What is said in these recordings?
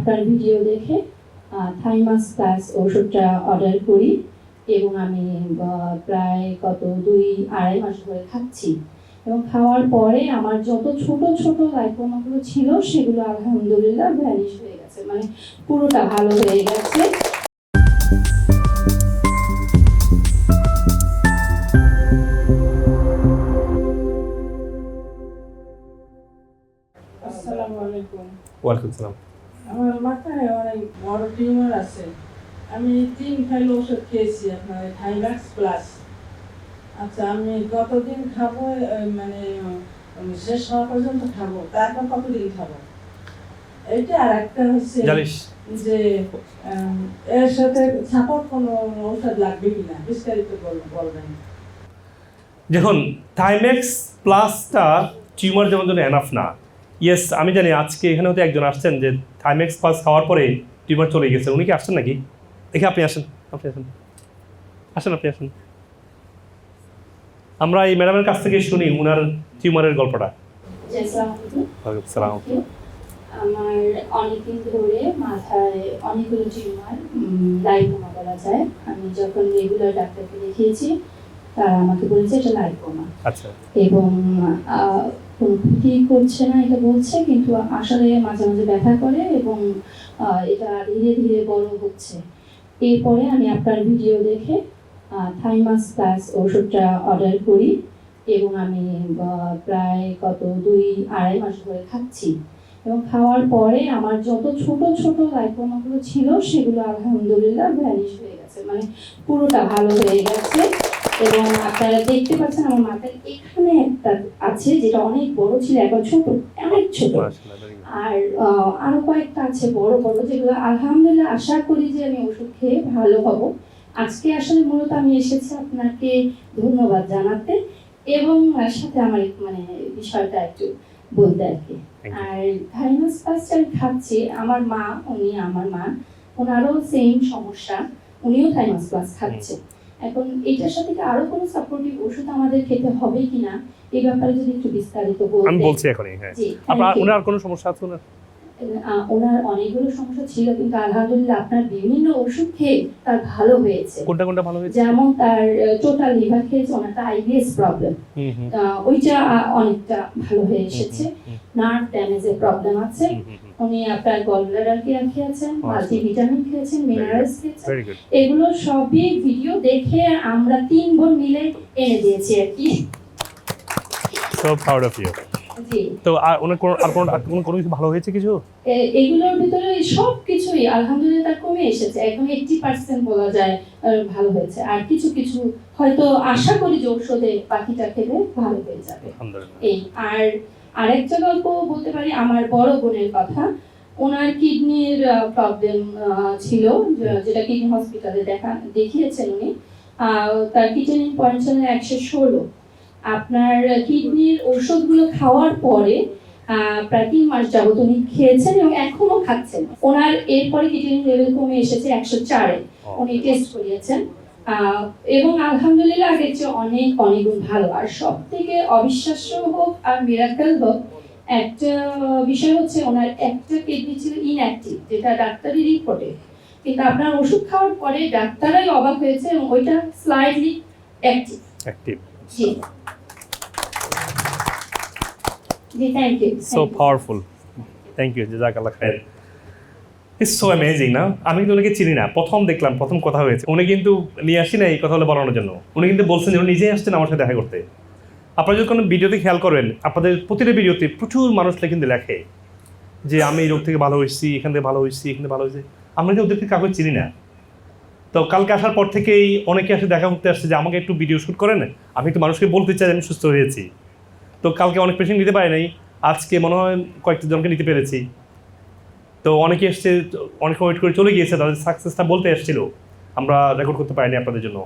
আপনার ভিডিও দেখে thymus plus ওষুধটা অর্ডার করি এবং আমি প্রায় কত দুই আড়াই মাস ধরে খাচ্ছি। এবং খাওয়ার পরে আমার যত ছোট ছোট লাইকোমাগুলো ছিল সেগুলো আলহামদুলিল্লাহ ভ্যানিশ হয়ে গেছে। মানে পুরোটা ভালো হয়ে গেছে। আসসালামু আলাইকুম। ওয়ালাইকুম সালাম। আমার মাথায় অনেক বড় টিউমার আছে। আমি তিন ফাইল ওষুধ খেয়েছি আপনার থাইম্যাক্স প্লাস আচ্ছা আমি কতদিন খাব মানে শেষ হওয়া পর্যন্ত খাব তারপর কতদিন খাব? এইটা আর একটা হচ্ছে যে এর সাথে সাপোর্ট কোনো ঔষধ লাগবে কিনা? বিস্তারিত বল- বলবেন। দেখুন থাইমেক্স প্লাসটা টিউমার যেমন জন্য এনাফ না। ইয়েস আমি জানি আজকে এখানে হতে একজন আসছেন যে থাইমেক্স প্লাস খাওয়ার পরে টিউমার চলে গেছে। উনি কি আসছেন নাকি? দেখে আপনি আসেন আপনি আসেন। আসেন আপনি আসেন। আমরা এই ম্যাডামের কাছ থেকে শুনি উনার টিউমারের গল্পটা। সালাম। আমার অনেকদিন ধরে মাথায় অনেকগুলো টিউমার লাইকোমা বলা যায়। আমি যখন রেগুলার ডাক্তারকে দেখিয়েছি তারা আমাকে বলেছে এটা লাইকোমা আচ্ছা। এবং কোনো ক্ষতি করছে না এটা বলছে কিন্তু আসলে মাঝে মাঝে ব্যথা করে এবং এটা ধীরে ধীরে বড় হচ্ছে। এরপরে আমি আপনার ভিডিও দেখে থাইমাস প্লাস ওষুধটা অর্ডার করি এবং আমি প্রায় কত দুই আড়াই মাস ধরে খাচ্ছি। এবং খাওয়ার পরে আমার যত ছোট ছোট লাইকোমাগুলো ছিল সেগুলো আলহামদুলিল্লাহ ভ্যানিশ হয়ে গেছে। মানে পুরোটা ভালো হয়ে গেছে। এবং আপনারা দেখতে পাচ্ছেন আমার মাথায় এখানে একটা আছে যেটা অনেক বড় ছিল এখন ছোট অনেক ছোট. আর আরও কয়েকটা আছে বড় বড় যেগুলো আলহামদুলিল্লাহ আশা করি যে আমি ওষুধ খেয়ে ভালো হব। আজকে আসলে মূলত আমি এসেছি আপনাকে ধন্যবাদ জানাতে এবং সাথে আমার মানে বিষয়টা একটু বলতে আর কি. আর থাইমাস পাস্ট আমি খাচ্ছি আমার মা উনি আমার মা ওনারও সেম সমস্যা উনিও থাইমাস প্লাস খাচ্ছে। এখন এটার সাথে কি আরও কোনো সাপোর্টিভ ওষুধ আমাদের খেতে হবে কিনা? এই ব্যাপারে যদি একটু বিস্তারিত আমি বলছি এখনই হ্যাঁ। আপনার ওনার কোনো সমস্যা আছে ওনার? ওনার অনেকগুলো সমস্যা ছিল কিন্তু আলহামদুলিল্লাহ আপনার বিভিন্ন ওষুধ খেয়ে তার ভালো হয়েছে। কোনটা কোনটা ভালো হয়েছে? যেমন তার টোটাল লিভার খেয়েছে ওনার একটা আইবিএস প্রবলেম ওইটা অনেকটা ভালো হয়ে এসেছে। নার্ভ ড্যামেজের প্রবলেম আছে। উনি আপনার গলব্লাডার কেয়ার খেয়েছেন আচ্ছা। মাল্টিভিটামিন খেয়েছেন মিনারেলস খেয়েছেন। এগুলো সবই ভিডিও দেখে আমরা তিন বোন মিলে এনে দিয়েছি আর কি। সো প্রাউড অফ ইউ তো আর ওনার কোনো আর কোনো আর কোনো কিছু ভালো হয়েছে কিছু? এগুলোর ভিতরে সব কিছুই আলহামদুলিল্লাহ তার কমে এসেছে। এখন এইটটি পার্সেন্ট বলা যায় ভালো হয়েছে। আর কিছু কিছু হয়তো আশা করি যে ঔষধে বাকিটা খেলে ভালো হয়ে যাবে। আলহামদুলিল্লাহ। এই আর আরেকটা গল্প বলতে পারি আমার বড় বোনের কথা। ওনার কিডনির প্রবলেম ছিল যেটা কিডনি হসপিটালে দেখা দেখিয়েছেন উনি। তার কিডনি ছিল একশো ষোলো। আপনার কিডনির ওষুধগুলো খাওয়ার পরে প্রায় তিন মাস যাবত উনি খেয়েছেন এবং এখনও খাচ্ছেন। ওনার এরপরে কিডনি লেভেল কমে এসেছে একশো চারে। উনি টেস্ট করিয়েছেন। এবং আলহামদুলিল্লাহ আগের চেয়ে অনেক অনেক ভালো। আর সব থেকে অবিশ্বাস্য হোক আর মিরাকেল হোক একটা বিষয় হচ্ছে ওনার একটা কিডনি ছিল ইনঅ্যাক্টিভ যেটা ডাক্তারি রিপোর্টে কিন্তু আপনার ওষুধ খাওয়ার পরে ডাক্তারাই অবাক হয়েছে এবং ওইটা স্লাইডলি অ্যাক্টিভ অ্যাক্টিভ জি। জি thank you so powerful thank you জাজাকাল্লাহ খায়ের ইটস সো অ্যামেজিং না? আমি কিন্তু ওনাকে চিনি না। প্রথম দেখলাম, প্রথম কথা হয়েছে। উনি কিন্তু নিয়ে আসি না এই কথা হলে বলানোর জন্য। উনি কিন্তু বলছেন যে উনি নিজেই আসছেন আমার সাথে দেখা করতে। আপনারা যদি কোনো ভিডিওতে খেয়াল করবেন আপনাদের প্রতিটা ভিডিওতে প্রচুর মানুষ কিন্তু লেখে যে, আমি এই রোগ থেকে ভালো হয়েছি, এখান থেকে ভালো হয়েছি, এখানে ভালো হয়েছে। আমরা কিন্তু ওদেরকে কাগজ চিনি না। তো কালকে আসার পর থেকেই অনেকে এসে দেখা করতে আসছে যে, আমাকে একটু ভিডিও শ্যুট করেন। আমি একটু মানুষকে বলতে চাই আমি সুস্থ হয়েছি। তো কালকে অনেক পেশেন্ট নিতে পারে নাই। আজকে মনে হয় কয়েকটি জনকে নিতে পেরেছি। তো অনেকে এসছে, অনেক ওয়েট করে চলে গিয়েছে, তাদের সাকসেসটা বলতে এসেছিল। আমরা রেকর্ড করতে পারিনি আপনাদের জন্য।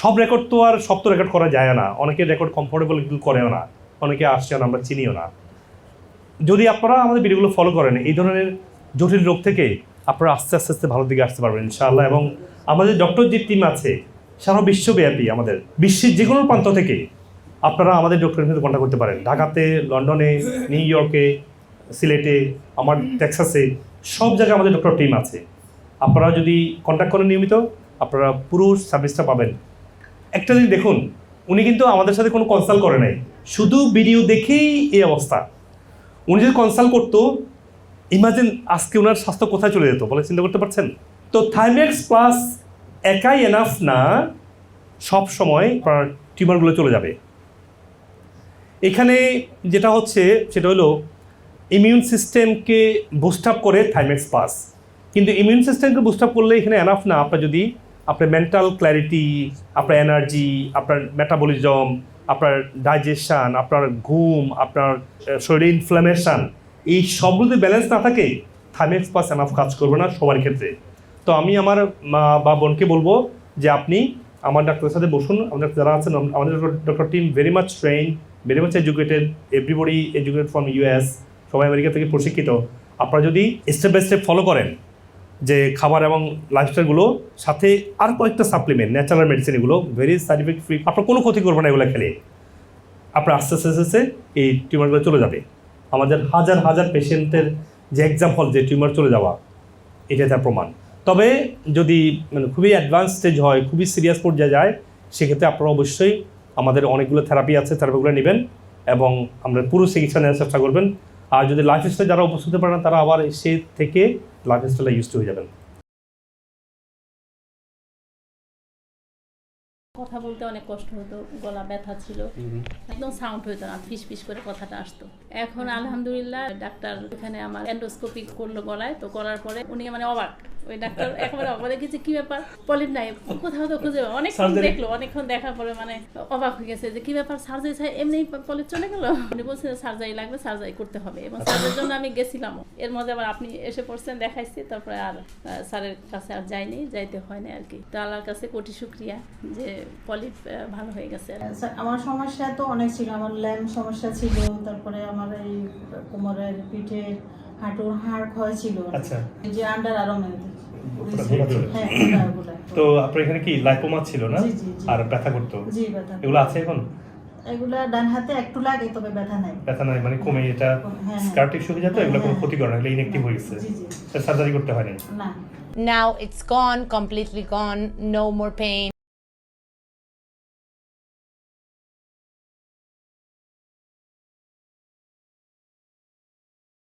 সব রেকর্ড তো আর সব তো রেকর্ড করা যায় না। অনেকে রেকর্ড কমফোর্টেবল করেও না। অনেকে আসছে না, আমরা চিনিও না। যদি আপনারা আমাদের ভিডিওগুলো ফলো করেন, এই ধরনের জটিল রোগ থেকে আপনারা আস্তে আস্তে আস্তে ভালো দিকে আসতে পারবেন, ইনশাআল্লাহ। এবং আমাদের ডক্টর যে টিম আছে, সারা বিশ্বব্যাপী আমাদের, বিশ্বের যে কোনো প্রান্ত থেকে আপনারা আমাদের ডক্টরের সাথে কন্ট্যাক্ট করতে পারেন। ঢাকাতে, লন্ডনে, নিউ ইয়র্কে সিলেটে, আমার টেক্সাসে, সব জায়গায় আমাদের ডক্টর টিম আছে। আপনারা যদি কন্ট্যাক্ট করেন নিয়মিত, আপনারা পুরো সার্ভিসটা পাবেন। একটা জিনিস দেখুন, উনি কিন্তু আমাদের সাথে কোনো কনসাল্ট করে নাই। শুধু ভিডিও দেখেই এই অবস্থা। উনি যদি কনসাল্ট করতো ইমাজিন আজকে ওনার স্বাস্থ্য কোথায় চলে যেত, বলে চিন্তা করতে পারছেন? তো থাইমেক্স প্লাস একাই এনাফ না, সব সময় আপনার টিউমারগুলো চলে যাবে। এখানে যেটা হচ্ছে, সেটা হলো ইমিউন সিস্টেমকে বুস্ট আপ করে থাইমেক্স পাস কিন্তু ইমিউন সিস্টেমকে বুস্ট আপ করলে এখানে এনাফ না। আপনার যদি আপনার মেন্টাল ক্ল্যারিটি আপনার এনার্জি আপনার মেটাবলিজম আপনার ডাইজেশন আপনার ঘুম, আপনার শরীরে ইনফ্লামেশন এই সবগুলো যদি ব্যালেন্স না থাকে থাইমেক্স পাস এনাফ কাজ করবে না সবার ক্ষেত্রে। তো আমি আমার মা বা বোনকে বলব যে আপনি আমার ডাক্তারের সাথে বসুন। আমাদের যারা আছেন, আমাদের doctor team very much train very much educated everybody educated from US সবাই আমেরিকা থেকে প্রশিক্ষিত। আপনারা যদি স্টেপ বাই স্টেপ ফলো করেন যে খাবার এবং লাইফস্টাইলগুলো সাথে আর কয়েকটা সাপ্লিমেন্ট ন্যাচারাল মেডিসিন এগুলো ভেরি সার্টিফিক ফ্রি আপনার কোনো ক্ষতি করবে না এগুলো খেলে। আপনার আস্তে আস্তে আস্তে আস্তে এই টিউমারগুলো চলে যাবে। আমাদের হাজার হাজার পেশেন্টের যে এক্সাম্পল যে টিউমার চলে যাওয়া এটা তার প্রমাণ। তবে যদি মানে খুবই অ্যাডভান্স স্টেজ হয়, খুবই সিরিয়াস পর্যায়ে যায়, সেক্ষেত্রে আপনারা অবশ্যই আমাদের অনেকগুলো থেরাপি আছে থেরাপিগুলো নেবেন এবং আমরা পুরো চিকিৎসা নেওয়ার চেষ্টা করবেন। আর যদি লাইফস্টাইল যারা উপস্থিত হতে পারেন তারা আবার সে থেকে লাইফস্টাইলটা ইউজ হয়ে যাবেন। কথা বলতে অনেক কষ্ট হতো গলা ব্যথা ছিল। একদম সাউন্ড হতো না ফিস ফিস করে কথাটা আসতো। এখন আলহামদুলিল্লাহ ডাক্তার এখানে আমার এন্ডোস্কোপি করল গলায় তো করার পরে উনি মানে অবাক। ওই ডাক্তার একেবারে অবাক দেখেছে কি ব্যাপার? নাই কোথাও তো খুঁজে অনেকক্ষণ দেখল অনেকক্ষণ দেখার পরে মানে অবাক হয়ে গেছে যে কি ব্যাপার সার্জারি ছাড়া এমনি চলে গেল? উনি বলছে সার্জারি লাগবে সার্জারি করতে হবে। এবং সার্জারির জন্য আমি গেছিলাম এর মধ্যে আবার আপনি এসে পড়ছেন দেখাইছি তারপরে আর স্যারের কাছে আর যাইনি যাইতে হয়নি আর কি। তো আল্লাহর কাছে কোটি শুক্রিয়া যে পলিপ ভালো হয়ে গেছে আমার সমস্যা তো অনেক ছিল আমার ল্যাম সমস্যা ছিল তারপরে আমার এই কোমরের পিঠে হাঁটুর হাড় ক্ষয় ছিল আচ্ছা। যে আন্ডার ছিল? হ্যাঁ। তো আপনার এখানে কি লাইপোমা ছিল না। আর ব্যথা করতো এগুলো আছে এখন এগুলা ডান হাতে একটু লাগে তবে ব্যথা নাই ব্যথা নাই মানে কমে এটা হ্যাঁ, হ্যাঁ। স্কার টিস্যু হয়ে যেত এগুলো কোনো হ্যাঁ, ক্ষতি করে না এগুলো ইনএক্টিভ হয়ে গেছে জি জি সার্জারি করতে হয়নি না Now it's gone, completely gone, no more pain.